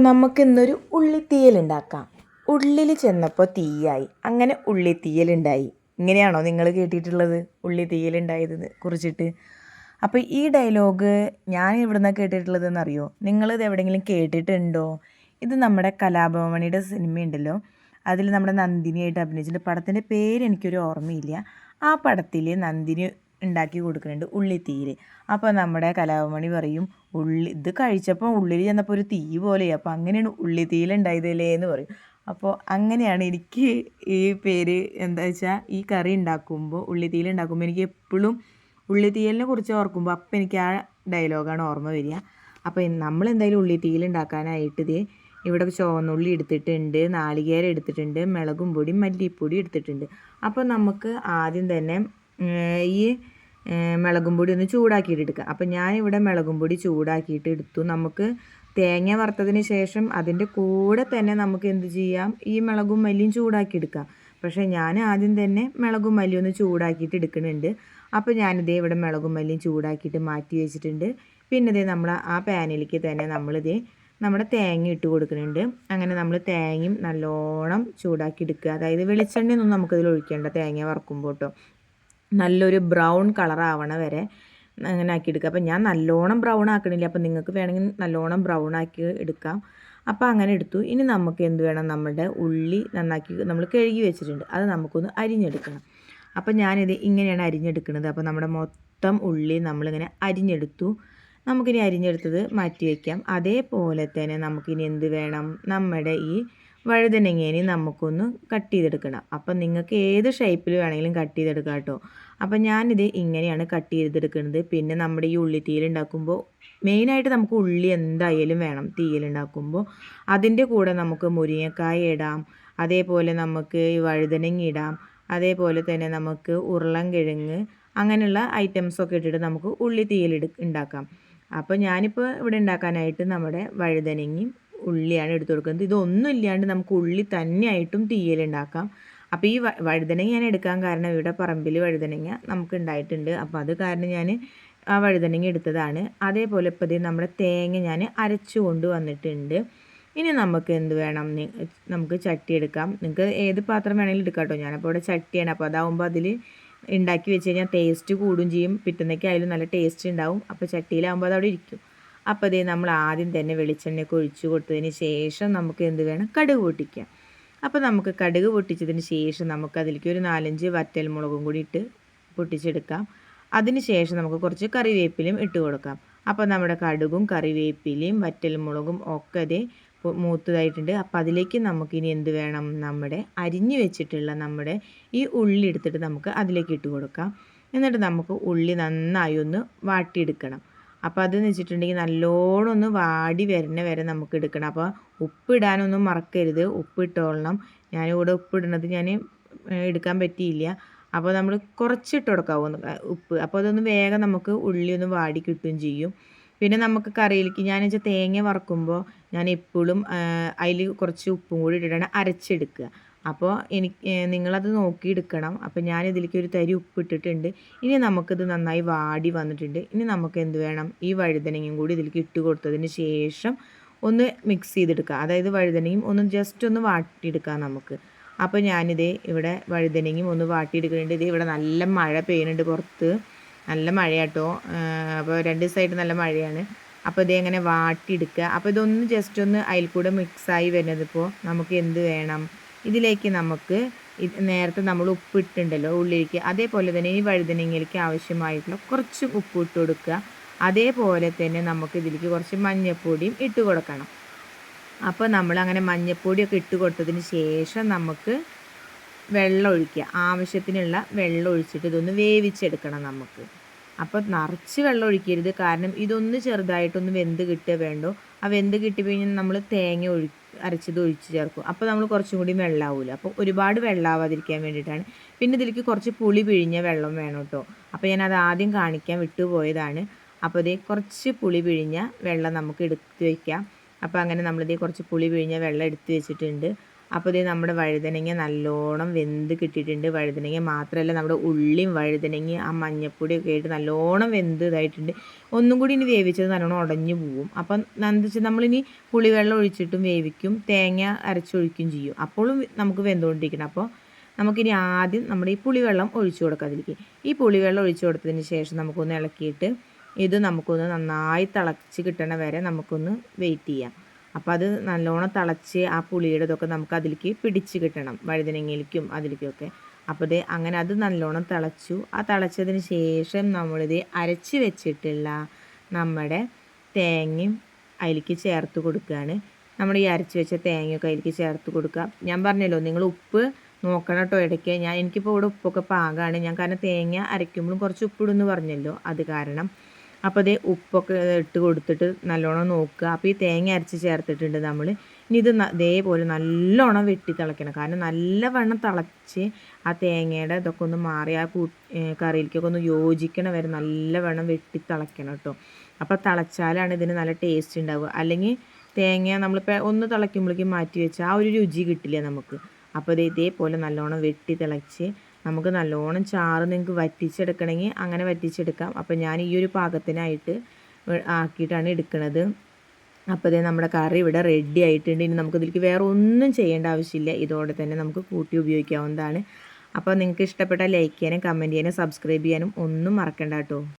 അപ്പോൾ നമുക്ക് ഇന്നൊരു ഉള്ളിത്തീയൽ ഉണ്ടാക്കാം. ഉള്ളിൽ ചെന്നപ്പോൾ തീയായി. അങ്ങനെ ഉള്ളിത്തീയൽ ഉണ്ടായി. ഇങ്ങനെയാണോ നിങ്ങൾ കേട്ടിട്ടുള്ളത്? ഉള്ളിത്തീയലുണ്ടായതിനെ കുറിച്ചിട്ട്. അപ്പോൾ ഈ ഡയലോഗ് ഞാൻ ഇവിടുന്ന് കേട്ടിട്ടുള്ളത് എന്നറിയോ നിങ്ങളിത് എവിടെയെങ്കിലും കേട്ടിട്ടുണ്ടോ? ഇത് നമ്മുടെ കലാഭവമണിയുടെ സിനിമയുണ്ടല്ലോ. അതിൽ നമ്മുടെ നന്ദിനിയായിട്ട് അഭിനയിച്ചിട്ടുണ്ട്. പടത്തിന്റെ പേര് എനിക്കൊരു ഓർമ്മയില്ല. ആ പടത്തിൽ നന്ദിനി ഉണ്ടാക്കി കൊടുക്കുന്നുണ്ട്. ഉള്ളിത്തീര്. അപ്പോൾ നമ്മുടെ കലാഭമണി പറയും ഉള്ളി ഇത് കഴിച്ചപ്പോൾ ഉള്ളിൽ ചെന്നപ്പോൾ ഒരു തീ പോലെയാണ് അപ്പോൾ അങ്ങനെയാണ് ഉള്ളിത്തീയിൽ ഉണ്ടായതല്ലേ എന്ന് പറയും. അപ്പോൾ അങ്ങനെയാണ് എനിക്ക് ഈ പേര് എന്താ വെച്ചാൽ ഈ കറി ഉണ്ടാക്കുമ്പോൾ ഉള്ളിത്തീയിൽ ഉണ്ടാക്കുമ്പോൾ എനിക്ക് എപ്പോഴും ഉള്ളിത്തീയലിനെ കുറിച്ച് ഓർക്കുമ്പോൾ അപ്പം എനിക്ക് ആ ഡയലോഗാണ് ഓർമ്മ വരിക. അപ്പോൾ നമ്മൾ എന്തായാലും ഉള്ളിത്തീയിൽ ഉണ്ടാക്കാനായിട്ട് ഇത് ഇവിടെ ചുവന്നുള്ളി എടുത്തിട്ടുണ്ട് നാളികേരം എടുത്തിട്ടുണ്ട് മുളകും പൊടി മല്ലിപ്പൊടി എടുത്തിട്ടുണ്ട്. അപ്പോൾ നമുക്ക് ആദ്യം തന്നെ ഈ മുളകും പൊടി ഒന്ന് ചൂടാക്കിയിട്ട് എടുക്കുക. അപ്പം ഞാനിവിടെ മുളകും പൊടി ചൂടാക്കിയിട്ട് എടുത്തു. നമുക്ക് തേങ്ങ വറുത്തതിന് ശേഷം അതിന്റെ കൂടെ തന്നെ നമുക്ക് എന്ത് ചെയ്യാം? ഈ മുളകും മല്ലിയും ചൂടാക്കി എടുക്കാം. പക്ഷേ ഞാൻ ആദ്യം തന്നെ മുളകും മല്ലിയും ഒന്ന് ചൂടാക്കിയിട്ട് എടുക്കുന്നുണ്ട്. അപ്പോൾ ഞാനിതേ ഇവിടെ മുളകും മല്ലിയും ചൂടാക്കിയിട്ട് മാറ്റി വെച്ചിട്ടുണ്ട്. പിന്നെ ഇതേ നമ്മൾ ആ പാനിലേക്ക് തന്നെ നമ്മളിതേ നമ്മുടെ തേങ്ങ ഇട്ട് കൊടുക്കുന്നുണ്ട്. അങ്ങനെ നമ്മൾ തേങ്ങയും നല്ലോണം ചൂടാക്കി എടുക്കുക. അതായത് വെളിച്ചെണ്ണയൊന്നും നമുക്കിതിൽ ഒഴിക്കേണ്ട തേങ്ങ വറക്കുമ്പോൾ നല്ലൊരു ബ്രൗൺ കളർ ആവണ വരെ അങ്ങനെ ആക്കി എടുക്കുക അപ്പോൾ ഞാൻ നല്ലോണം ബ്രൗൺ ആക്കണില്ല. അപ്പോൾ നിങ്ങൾക്ക് വേണമെങ്കിൽ നല്ലോണം ബ്രൗൺ ആക്കി എടുക്കാം. അപ്പോൾ അങ്ങനെ എടുത്തു. ഇനി നമുക്ക് എന്ത് വേണം? നമ്മുടെ ഉള്ളി നന്നാക്കി നമ്മൾ കഴുകി വെച്ചിട്ടുണ്ട്. അത് നമുക്കൊന്ന് അരിഞ്ഞെടുക്കണം. അപ്പം ഞാനിത് ഇങ്ങനെയാണ് അരിഞ്ഞെടുക്കുന്നത്. അപ്പോൾ നമ്മുടെ മൊത്തം ഉള്ളി നമ്മളിങ്ങനെ അരിഞ്ഞെടുത്തു. നമുക്കിനി അരിഞ്ഞെടുത്തത് മാറ്റി വയ്ക്കാം. അതേപോലെ തന്നെ നമുക്കിനി എന്ത് വേണം? നമ്മുടെ ഈ വഴുതനങ്ങേനെ നമുക്കൊന്ന് കട്ട് ചെയ്തെടുക്കണം. അപ്പം നിങ്ങൾക്ക് ഏത് ഷേപ്പിൽ വേണമെങ്കിലും കട്ട് ചെയ്തെടുക്കാം കേട്ടോ. അപ്പം ഞാനിത് ഇങ്ങനെയാണ് കട്ട് ചെയ്തെടുക്കുന്നത്. പിന്നെ നമ്മുടെ ഈ ഉള്ളി തീയിലുണ്ടാക്കുമ്പോൾ മെയിനായിട്ട് നമുക്ക് ഉള്ളി എന്തായാലും വേണം തീയിലുണ്ടാക്കുമ്പോൾ അതിന്റെ കൂടെ നമുക്ക് മുരിങ്ങക്കായ ഇടാം. അതേപോലെ നമുക്ക് ഈ വഴുതനങ്ങ ഇടാം. അതേപോലെ തന്നെ നമുക്ക് ഉരുളൻ കിഴങ്ങ് അങ്ങനെയുള്ള ഐറ്റംസൊക്കെ ഇട്ടിട്ട് നമുക്ക് ഉള്ളി തീയിലെടു ഉണ്ടാക്കാം. അപ്പോൾ ഞാനിപ്പോൾ ഇവിടെ ഉണ്ടാക്കാനായിട്ട് നമ്മുടെ വഴുതനങ്ങയും ഉള്ളിയാണ് എടുത്തു കൊടുക്കുന്നത്. ഇതൊന്നും ഇല്ലാണ്ട് നമുക്ക് ഉള്ളി തന്നെയായിട്ടും തീയലുണ്ടാക്കാം അപ്പോൾ ഈ വഴുതനങ്ങ ഞാൻ എടുക്കാൻ കാരണം ഇവിടെ പറമ്പിൽ വഴുതനങ്ങ നമുക്ക് ഉണ്ടായിട്ടുണ്ട്. അപ്പോൾ അത് കാരണം ഞാൻ ആ വഴുതനങ്ങ എടുത്തതാണ്. അതേപോലെ ഇപ്പോൾ ഇത് നമ്മുടെ തേങ്ങ ഞാൻ അരച്ചു കൊണ്ട് വന്നിട്ടുണ്ട്. ഇനി നമുക്ക് എന്ത് വേണം? നമുക്ക് ചട്ടി എടുക്കാം. നിങ്ങൾക്ക് ഏത് പാത്രം വേണമെങ്കിലും എടുക്കാം കേട്ടോ. ഞാനപ്പോൾ ഇവിടെ ചട്ടിയാണ്. അപ്പോൾ അതാവുമ്പോൾ അതിൽ ഉണ്ടാക്കി വെച്ച് കഴിഞ്ഞാൽ ടേസ്റ്റ് കൂടും ചെയ്യും. പിറ്റുന്നേക്കായാലും നല്ല ടേസ്റ്റ് ഉണ്ടാവും. അപ്പോൾ ചട്ടിയിലാവുമ്പോൾ അതവിടെ ഇരിക്കും. അപ്പോൾ ഇതേ നമ്മൾ ആദ്യം തന്നെ വെളിച്ചെണ്ണയൊക്കെ ഒഴിച്ചു കൊടുത്തതിന് ശേഷം നമുക്ക് എന്ത് വേണം? കടുക് പൊട്ടിക്കാം. അപ്പോൾ നമുക്ക് കടുക് പൊട്ടിച്ചതിന് ശേഷം നമുക്ക് അതിലേക്ക് ഒരു നാലഞ്ച് വറ്റൽ മുളകും കൂടി ഇട്ട് പൊട്ടിച്ചെടുക്കാം. അതിന് ശേഷം നമുക്ക് കുറച്ച് കറിവേപ്പിലയും ഇട്ട് കൊടുക്കാം. അപ്പോൾ നമ്മുടെ കടുകും കറിവേപ്പിലയും വറ്റൽ മുളകും ഒക്കെ അതേ മൂത്തതായിട്ടുണ്ട്. അപ്പോൾ അതിലേക്ക് നമുക്കിനി എന്ത് വേണം? നമ്മുടെ അരിഞ്ഞു വെച്ചിട്ടുള്ള നമ്മുടെ ഈ ഉള്ളി എടുത്തിട്ട് നമുക്ക് അതിലേക്ക് ഇട്ട് കൊടുക്കാം. എന്നിട്ട് നമുക്ക് ഉള്ളി നന്നായി ഒന്ന് വാട്ടിയെടുക്കണം. അപ്പോൾ അതെന്ന് വെച്ചിട്ടുണ്ടെങ്കിൽ നല്ലോണം ഒന്ന് വാടി വരുന്ന വരെ നമുക്ക് എടുക്കണം. അപ്പോൾ ഉപ്പിടാനൊന്നും മറക്കരുത്. ഉപ്പിട്ടോളണം. ഞാനിവിടെ ഉപ്പിടുന്നത് ഞാൻ എടുക്കാൻ പറ്റിയില്ല. അപ്പോൾ നമ്മൾ കുറച്ചിട്ട് കൊടുക്കാവും. ഉപ്പ്. അപ്പോൾ അതൊന്ന് വേഗം നമുക്ക് ഉള്ളി ഒന്ന് വാടി കിട്ടുകയും ചെയ്യും. പിന്നെ നമുക്ക് കറിയിലേക്ക് ഞാൻ വെച്ചാൽ തേങ്ങ വറക്കുമ്പോൾ ഞാൻ എപ്പോഴും അതിൽ കുറച്ച് ഉപ്പും കൂടി ഇട്ടിട്ടാണ് അരച്ചെടുക്കുക. അപ്പോൾ എനിക്ക് നിങ്ങളത് നോക്കിയെടുക്കണം. അപ്പോൾ ഞാൻ ഇതിലേക്ക് ഒരു തരി ഉപ്പ് ഇട്ടിട്ടുണ്ട് ഇനി നമുക്കിത് നന്നായി വാടി വന്നിട്ടുണ്ട്. ഇനി നമുക്ക് എന്ത് വേണം? ഈ വഴുതനങ്ങയും കൂടി ഇതിലേക്ക് ഇട്ട് കൊടുത്തതിന് ശേഷം ഒന്ന് മിക്സ് ചെയ്തെടുക്കുക അതായത് വഴുതനങ്ങയും ഒന്ന് ജസ്റ്റ് ഒന്ന് വാട്ടിയെടുക്കാം നമുക്ക്. അപ്പോൾ ഞാനിത് ഇവിടെ വഴുതനങ്ങയും ഒന്ന് വാട്ടിയെടുക്കുന്നുണ്ട്. ഇത് ഇവിടെ നല്ല മഴ പെയ്യുന്നുണ്ട് പുറത്ത്. നല്ല മഴയാട്ടോ. അപ്പോൾ രണ്ട് ദിവസമായിട്ട് നല്ല മഴയാണ്. അപ്പോൾ ഇത് എങ്ങനെ വാട്ടിയെടുക്കുക. അപ്പോൾ ഇതൊന്ന് ജസ്റ്റ് ഒന്ന് അതിൽ കൂടെ മിക്സായി വരുന്നത് ഇപ്പോൾ നമുക്ക് എന്ത് വേണം? ഇതിലേക്ക് നമുക്ക് നേരത്തെ നമ്മൾ ഉപ്പിട്ടുണ്ടല്ലോ ഉള്ളിലേക്ക്. അതേപോലെ തന്നെ ഈ വഴുതനങ്ങയിലേക്ക് ആവശ്യമായിട്ടുള്ള കുറച്ച് ഉപ്പ് ഇട്ട് കൊടുക്കുക. അതേപോലെ തന്നെ നമുക്ക് ഇതിലേക്ക് കുറച്ച് മഞ്ഞൾപ്പൊടിയും ഇട്ട് കൊടുക്കണം. അപ്പോൾ നമ്മൾ അങ്ങനെ മഞ്ഞൾപ്പൊടിയൊക്കെ ഇട്ട് കൊടുത്തതിന് ശേഷം നമുക്ക് വെള്ളം ഒഴിക്കുക. ആവശ്യത്തിനുള്ള വെള്ളം ഒഴിച്ചിട്ട് ഇതൊന്ന് വേവിച്ചെടുക്കണം നമുക്ക്. അപ്പോൾ നിറച്ച് വെള്ളം ഒഴിക്കരുത്. കാരണം ഇതൊന്ന് ചെറുതായിട്ടൊന്ന് വെന്ത് കിട്ടുക വേണ്ടോ. ആ വെന്ത് കിട്ടി കഴിഞ്ഞാൽ നമ്മൾ തേങ്ങ ഒഴി അരച്ചത് ഒഴിച്ച് ചേർക്കും. അപ്പോൾ നമ്മൾ കുറച്ചും കൂടി വെള്ളമാവില്ല അപ്പോൾ ഒരുപാട് വെള്ളമാവാതിരിക്കാൻ വേണ്ടിയിട്ടാണ്. പിന്നെ ഇതിലേക്ക് കുറച്ച് പുളി പിഴിഞ്ഞ വെള്ളം വേണം കേട്ടോ അപ്പോൾ ഞാൻ അത് ആദ്യം കാണിക്കാൻ വിട്ടുപോയതാണ് അപ്പോൾ ഇതേ കുറച്ച് പുളി പിഴിഞ്ഞ വെള്ളം നമുക്ക് എടുത്ത് വയ്ക്കാം അപ്പോൾ അങ്ങനെ നമ്മളിതേ കുറച്ച് പുളി പിഴിഞ്ഞ വെള്ളം എടുത്ത് വെച്ചിട്ടുണ്ട്. അപ്പോൾ ഇത് നമ്മുടെ വഴുതനങ്ങ നല്ലോണം വെന്ത് കിട്ടിയിട്ടുണ്ട്. വഴുതനങ്ങ മാത്രമല്ല നമ്മുടെ ഉള്ളിയും വഴുതനങ്ങയും ആ മഞ്ഞപ്പൊടിയൊക്കെ ആയിട്ട് നല്ലോണം വെന്ത് ഇതായിട്ടുണ്ട്. ഒന്നും കൂടി ഇനി വേവിച്ചത് നല്ലോണം ഉടഞ്ഞു പോവും. അപ്പം എന്താ വെച്ചാൽ നമ്മളിനി പുളിവെള്ളം ഒഴിച്ചിട്ടും വേവിക്കും തേങ്ങ അരച്ചൊഴിക്കും ചെയ്യും. അപ്പോഴും നമുക്ക് വെന്തുകൊണ്ടിരിക്കണം. അപ്പോൾ നമുക്കിനി ആദ്യം നമ്മുടെ ഈ പുളിവെള്ളം ഒഴിച്ചു കൊടുക്കാം അതിലേക്ക്. ഈ പുളിവെള്ളം ഒഴിച്ചു കൊടുത്തതിന് ശേഷം നമുക്കൊന്ന് ഇളക്കിയിട്ട് ഇത് നമുക്കൊന്ന് നന്നായി തിളച്ച് കിട്ടണ വരെ നമുക്കൊന്ന് വെയിറ്റ് ചെയ്യാം. അപ്പോൾ അത് നല്ലോണം തിളച്ച് ആ പുളിയുടെ ഇതൊക്കെ നമുക്ക് അതിലേക്ക് പിടിച്ച് കിട്ടണം വഴുതനങ്ങയിലേക്കും അതിലേക്കൊക്കെ അപ്പോൾ ഇത് അങ്ങനെ അത് നല്ലോണം തിളച്ചു. ആ തിളച്ചതിന് ശേഷം നമ്മളിത് അരച്ച് വെച്ചിട്ടുള്ള നമ്മുടെ തേങ്ങയും അതിലേക്ക് ചേർത്ത് കൊടുക്കുകയാണ്. നമ്മൾ ഈ അരച്ച് വെച്ച തേങ്ങയൊക്കെ അതിലേക്ക് ചേർത്ത് കൊടുക്കുക. ഞാൻ പറഞ്ഞല്ലോ നിങ്ങൾ ഉപ്പ് നോക്കണം കേട്ടോ ഇടയ്ക്ക്. ഞാൻ എനിക്കിപ്പോൾ ഇവിടെ ഉപ്പൊക്കെ പാകമാണ് ഞാൻ കാരണം തേങ്ങ അരയ്ക്കുമ്പോഴും കുറച്ച് ഉപ്പിടുമെന്ന് പറഞ്ഞല്ലോ. അത് കാരണം അപ്പോൾ അതേ ഉപ്പൊക്കെ ഇട്ട് കൊടുത്തിട്ട് നല്ലോണം നോക്കുക. അപ്പോൾ ഈ തേങ്ങ അരച്ച് ചേർത്തിട്ടുണ്ട് നമ്മൾ ഇനി ഇത് ഇതേപോലെ നല്ലോണം വെട്ടി തിളയ്ക്കണം. കാരണം നല്ലവണ്ണം തിളച്ച് ആ തേങ്ങയുടെ ഇതൊക്കെ ഒന്ന് മാറി ആ കൂ കറിയിലേക്കൊക്കെ ഒന്ന് യോജിക്കണ വരെ നല്ലവണ്ണം വെട്ടി തിളയ്ക്കണം കേട്ടോ. അപ്പോൾ തിളച്ചാലാണ് ഇതിന് നല്ല ടേസ്റ്റ് ഉണ്ടാവുക. അല്ലെങ്കിൽ തേങ്ങ നമ്മളിപ്പോൾ ഒന്ന് തിളയ്ക്കുമ്പോഴേക്കും മാറ്റി വെച്ചാൽ ആ ഒരു രുചി കിട്ടില്ല നമുക്ക്. അപ്പോൾ ഇത് ഇതേപോലെ നല്ലോണം വെട്ടി തിളച്ച് നമുക്ക് നല്ലോണം ചാറ് നിങ്ങൾക്ക് വറ്റിച്ചെടുക്കണമെങ്കിൽ അങ്ങനെ വറ്റിച്ചെടുക്കാം. അപ്പോൾ ഞാൻ ഈ ഒരു പാകത്തിനായിട്ട് ആക്കിയിട്ടാണ് എടുക്കുന്നത് അപ്പോൾ ഇതേ നമ്മുടെ കറി ഇവിടെ റെഡി ആയിട്ടുണ്ട്. ഇനി നമുക്ക് ഇതിലേക്ക് വേറെ ഒന്നും ചെയ്യേണ്ട ആവശ്യമില്ല. ഇതോടെ തന്നെ നമുക്ക് കൂട്ടി ഉപയോഗിക്കാവുന്നതാണ്. അപ്പോൾ നിങ്ങൾക്ക് ഇഷ്ടപ്പെട്ട ലൈക്ക് ചെയ്യാനും കമന്റ് ചെയ്യാനും സബ്സ്ക്രൈബ് ചെയ്യാനും ഒന്നും മറക്കണ്ട കേട്ടോ.